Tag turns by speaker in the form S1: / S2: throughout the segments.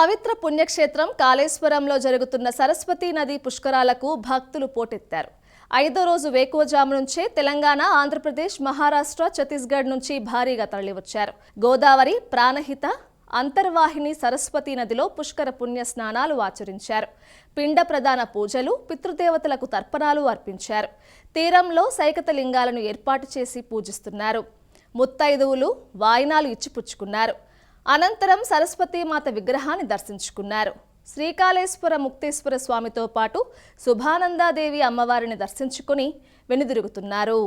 S1: పవిత్ర పుణ్యక్షేత్రం కాళేశ్వరంలో జరుగుతున్న సరస్వతీ నది పుష్కరాలకు భక్తులు పోటెత్తారు. ఐదో రోజు వేకువజాము నుంచే తెలంగాణ ఆంధ్రప్రదేశ్ మహారాష్ట్ర ఛత్తీస్గఢ్ నుంచి భారీగా తరలివచ్చారు. గోదావరి ప్రాణహిత అంతర్వాహిని సరస్వతీ నదిలో పుష్కర పుణ్య స్నానాలు ఆచరించారు. పిండ ప్రధాన పూజలు పితృదేవతలకు తర్పణాలు అర్పించారు. తీరంలో సైకత లింగాలను ఏర్పాటు చేసి పూజిస్తున్నారు. ముత్తైదువులు వాయినాలు ఇచ్చిపుచ్చుకున్నారు. అనంతరం సరస్వతీమాత విగ్రహాన్ని దర్శించుకున్నారు. శ్రీకాళేశ్వర ముక్తేశ్వర స్వామితో పాటు శుభానందాదేవి అమ్మవారిని దర్శించుకుని వెనుదిరుగుతున్నారు.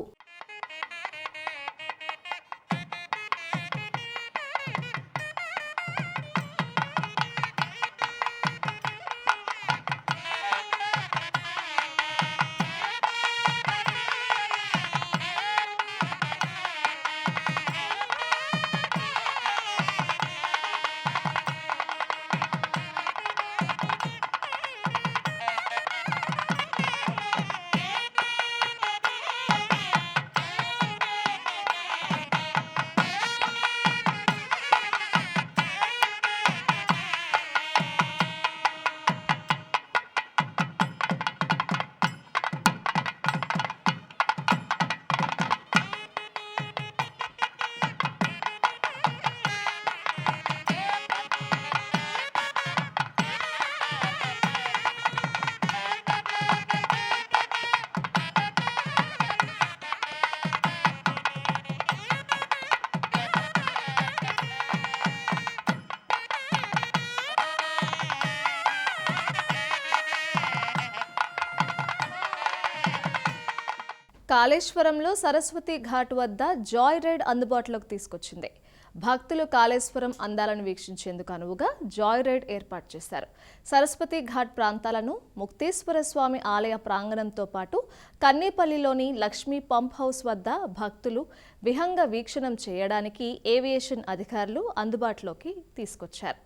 S1: కాళేశ్వరంలో సరస్వతి ఘాట్ వద్ద జాయ్ రైడ్ అందుబాటులోకి తీసుకొచ్చింది. భక్తులు కాళేశ్వరం అందాలను వీక్షించేందుకు అనువుగా జాయ్ రైడ్ ఏర్పాటు చేశారు. సరస్వతి ఘాట్ ప్రాంతాలను ముక్తేశ్వర స్వామి ఆలయ ప్రాంగణంతో పాటు కన్నేపల్లిలోని లక్ష్మీ పంప్ హౌస్ వద్ద భక్తులు విహంగ వీక్షణం చేయడానికి ఏవియేషన్ అధికారులు అందుబాటులోకి తీసుకొచ్చారు.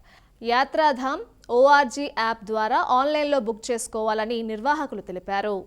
S1: యాత్రాధామ్ ఓఆర్జీ యాప్ ద్వారా ఆన్లైన్లో బుక్ చేసుకోవాలని నిర్వాహకులు తెలిపారు.